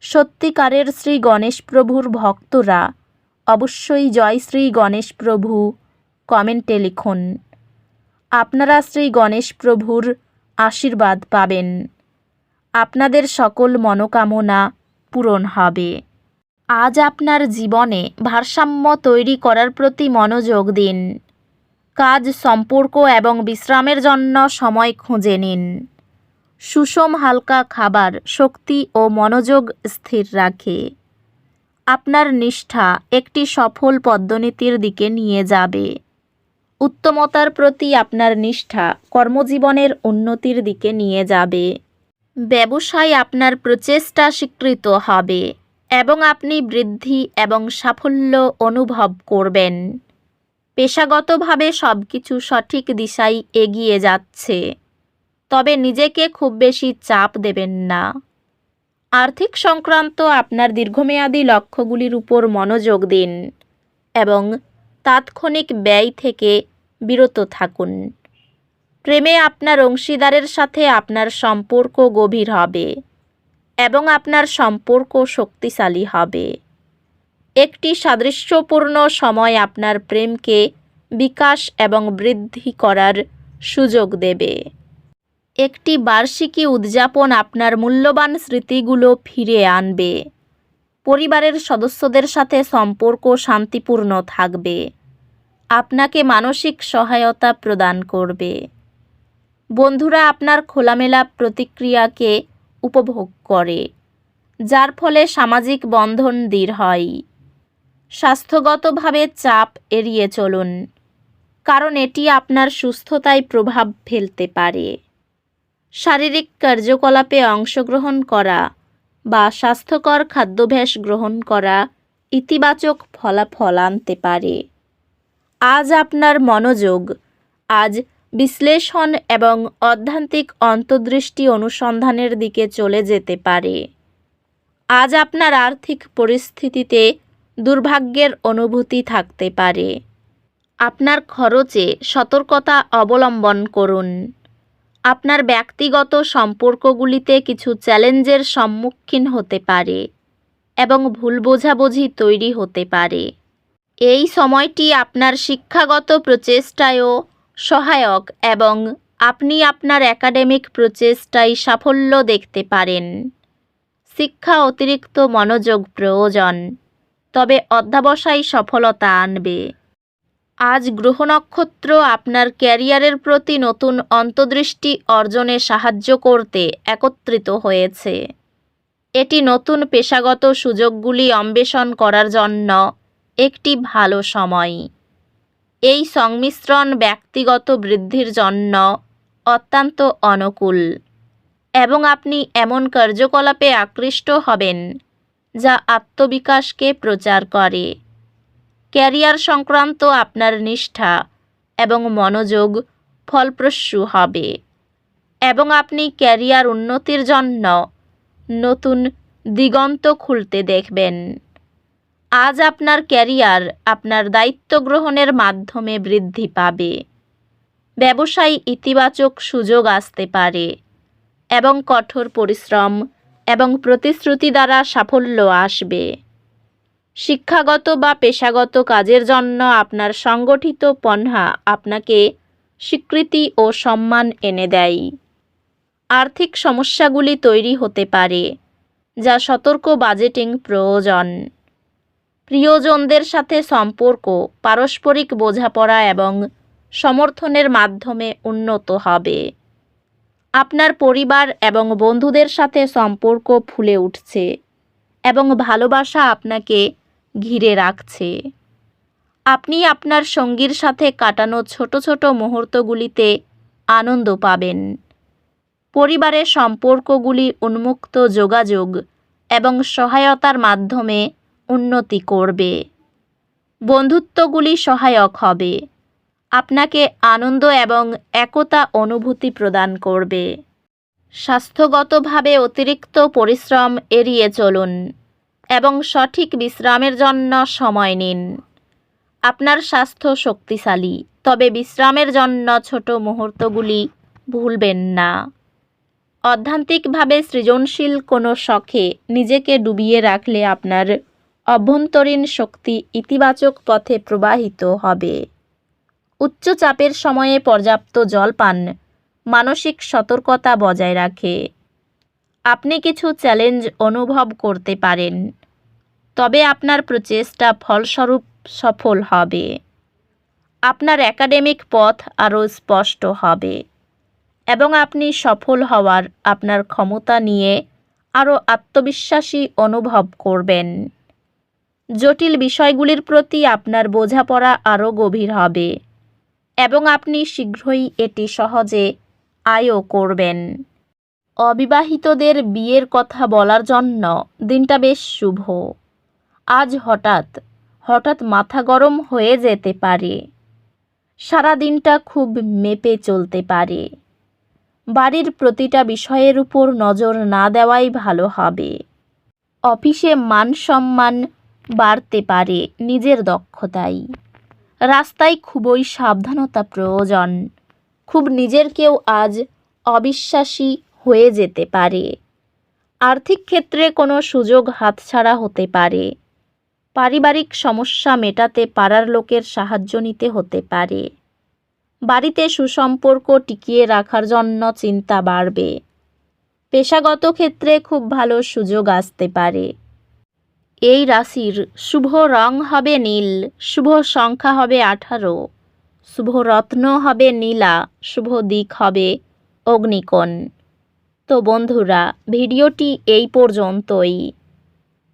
সত্যিকারের শ্রী গণেশ প্রভুর ভক্তরা। অবশ্যই জয় শ্রী গণেশ প্রভু, কমেন্টে লিখুন। আপনারা শ্রী গণেশ প্রভুর আশীর্বাদ পাবেন। আপনাদের সকল মনোকামনা পূরণ হবে। আজ আপনার জীবনে ভারসাম্য তৈরি করার প্রতি মনোযোগ দিন। কাজ, সম্পর্ক এবং বিশ্রামের জন্য সময় খুঁজে নিন। সুষম হালকা খাবার, শক্তি ও মনোযোগ স্থির রাখে। আপনার নিষ্ঠা একটি সফল পদ্মনীতির দিকে নিয়ে যাবে। উত্তমতার প্রতি আপনার নিষ্ঠা কর্মজীবনের উন্নতির দিকে নিয়ে যাবে। ব্যবসায় আপনার প্রচেষ্টা স্বীকৃত হবে এবং আপনি বৃদ্ধি এবং সাফল্য অনুভব করবেন। পেশাগতভাবে সব কিছু সঠিক দিশায় এগিয়ে যাচ্ছে। তবে নিজেকে খুব বেশি চাপ দেবেন না। আর্থিক সংক্রান্ত আপনার দীর্ঘমেয়াদী লক্ষ্যগুলির উপর মনোযোগ দিন এবং তাৎক্ষণিক ব্যয় থেকে বিরত থাকুন। প্রেমে আপনার অংশীদারের সাথে আপনার সম্পর্ক গভীর হবে এবং আপনার সম্পর্ক শক্তিশালী হবে। একটি সাদৃশ্যপূর্ণ সময় আপনার প্রেমকে বিকাশ এবং বৃদ্ধি করার সুযোগ দেবে। একটি বার্ষিকী উদযাপন আপনার মূল্যবান স্মৃতিগুলো ফিরে আনবে। পরিবারের সদস্যদের সাথে সম্পর্ক শান্তিপূর্ণ থাকবে। আপনাকে মানসিক সহায়তা প্রদান করবে। বন্ধুরা, আপনার খোলামেলা প্রতিক্রিয়াকে উপভোগ করে, যার ফলে সামাজিক বন্ধন দৃঢ় হয়। স্বাস্থ্যগতভাবে চাপ এড়িয়ে চলুন, কারণ এটি আপনার সুস্থতায় প্রভাব ফেলতে পারে। শারীরিক কার্যকলাপে অংশগ্রহণ করা বা স্বাস্থ্যকর খাদ্যাভ্যাস গ্রহণ করা ইতিবাচক ফলাফল আনতে পারে। আজ আপনার মনোযোগ, আজ বিশ্লেষণ এবং অধ্যান্তিক অন্তর্দৃষ্টি অনুসন্ধানের দিকে চলে যেতে পারে। আজ আপনার আর্থিক পরিস্থিতিতে দুর্ভাগ্যের অনুভূতি থাকতে পারে। আপনার খরচে সতর্কতা অবলম্বন করুন। আপনার ব্যক্তিগত সম্পর্কগুলিতে কিছু চ্যালেঞ্জের সম্মুখীন হতে পারে এবং ভুল বোঝাবুঝি তৈরি হতে পারে। এই সময়টি আপনার শিক্ষাগত প্রচেষ্টায়ও সহায়ক এবং আপনি আপনার একাডেমিক প্রচেষ্টায় সাফল্য দেখতে পারেন। শিক্ষা অতিরিক্ত মনোযোগ প্রয়োজন, তবে অধ্যাবসায় সফলতা আনবে। আজ গ্রহ নক্ষত্র আপনার ক্যারিয়ারের প্রতি নতুন অন্তর্দৃষ্টি অর্জনে সাহায্য করতে একত্রিত হয়েছে। এটি নতুন পেশাগত সুযোগগুলি অন্বেষণ করার জন্য একটি ভালো সময়। এই সংমিশ্রণ ব্যক্তিগত বৃদ্ধির জন্য অত্যন্ত অনুকূল এবং আপনি এমন কার্যকলাপে আকৃষ্ট হবেন যা আত্মবিকাশকে প্রচার করে। ক্যারিয়ার সংক্রান্ত আপনার নিষ্ঠা এবং মনোযোগ ফলপ্রসূ হবে এবং আপনি ক্যারিয়ার উন্নতির জন্য নতুন দিগন্ত খুলতে দেখবেন। আজ আপনার ক্যারিয়ার আপনার দায়িত্ব গ্রহণের মাধ্যমে বৃদ্ধি পাবে। ব্যবসায় ইতিবাচক সুযোগ আসতে পারে এবং কঠোর পরিশ্রম এবং প্রতিশ্রুতি দ্বারা সাফল্য আসবে। শিক্ষাগত বা পেশাগত কাজের জন্য আপনার সংগঠিত পন্হা আপনাকে স্বীকৃতি ও সম্মান এনে দেয়। আর্থিক সমস্যাগুলি তৈরি হতে পারে, যা সতর্ক বাজেটিং প্রয়োজন। প্রিয়জনদের সাথে সম্পর্ক, পারস্পরিক বোঝাপড়া এবং সমর্থনের মাধ্যমে উন্নত হবে। আপনার পরিবার এবং বন্ধুদের সাথে সম্পর্ক ফুলে উঠছে এবং ভালোবাসা আপনাকে ঘিরে রাখছে। আপনি আপনার সঙ্গীর সাথে কাটানো ছোট ছোট মুহূর্তগুলিতে আনন্দ পাবেন। পরিবারের সম্পর্কগুলি উন্মুক্ত যোগাযোগ এবং সহায়তার মাধ্যমে উন্নতি করবে। বন্ধুত্বগুলি সহায়ক হবে। আপনাকে আনন্দ এবং একতা অনুভূতি প্রদান করবে। স্বাস্থ্যগতভাবে অতিরিক্ত পরিশ্রম এড়িয়ে চলুন। এবং সঠিক বিশ্রামের জন্য সময় নিন। আপনার স্বাস্থ্য শক্তিশালী, তবে বিশ্রামের জন্য ছোট মুহূর্তগুলি ভুলবেন না। অধ্যান্তিকভাবে সৃজনশীল কোনো শখে নিজেকে ডুবিয়ে রাখলে আপনার অভ্যন্তরীণ শক্তি ইতিবাচক পথে প্রবাহিত হবে। উচ্চ চাপের সময়ে পর্যাপ্ত জল পান, মানসিক সতর্কতা বজায় রাখে। আপনি কিছু চ্যালেঞ্জ অনুভব করতে পারেন। তবে আপনার প্রচেষ্টা ফলস্বরূপ সফল হবে। আপনার একাডেমিক পথ আরও স্পষ্ট হবে এবং আপনি সফল হওয়ার আপনার ক্ষমতা নিয়ে আরও আত্মবিশ্বাসী অনুভব করবেন। জটিল বিষয়গুলির প্রতি আপনার বোঝাপড়া আরও গভীর হবে এবং আপনি শীঘ্রই এটি সহজে আয়ও করবেন। অবিবাহিতদের বিয়ের কথা বলার জন্য দিনটা বেশ শুভ। আজ হঠাৎ হঠাৎ মাথা গরম হয়ে যেতে পারে। সারা দিনটা খুব মেপে চলতে পারে। বাড়ির প্রতিটা বিষয়ের উপর নজর না দেওয়াই ভালো হবে। অফিসে মান সম্মান বাড়তে পারে নিজের দক্ষতাই। রাস্তায় খুবই সাবধানতা প্রয়োজন। খুব নিজের কেউ আজ অবিশ্বাসী হয়ে যেতে পারে। আর্থিক ক্ষেত্রে কোনো সুযোগ হাতছাড়া হতে পারে। পারিবারিক সমস্যা মেটাতে পাড়ার লোকের সাহায্য নিতে হতে পারে। বাড়িতে সুসম্পর্ক টিকিয়ে রাখার জন্য চিন্তা বাড়বে। পেশাগত ক্ষেত্রে খুব ভালো সুযোগ আসতে পারে। এই রাশির শুভ রং হবে নীল, শুভ সংখ্যা হবে আঠারো, শুভ রত্ন হবে নীলা, শুভ দিক হবে অগ্নিকোণ। তো বন্ধুরা, ভিডিওটি এই পর্যন্তই।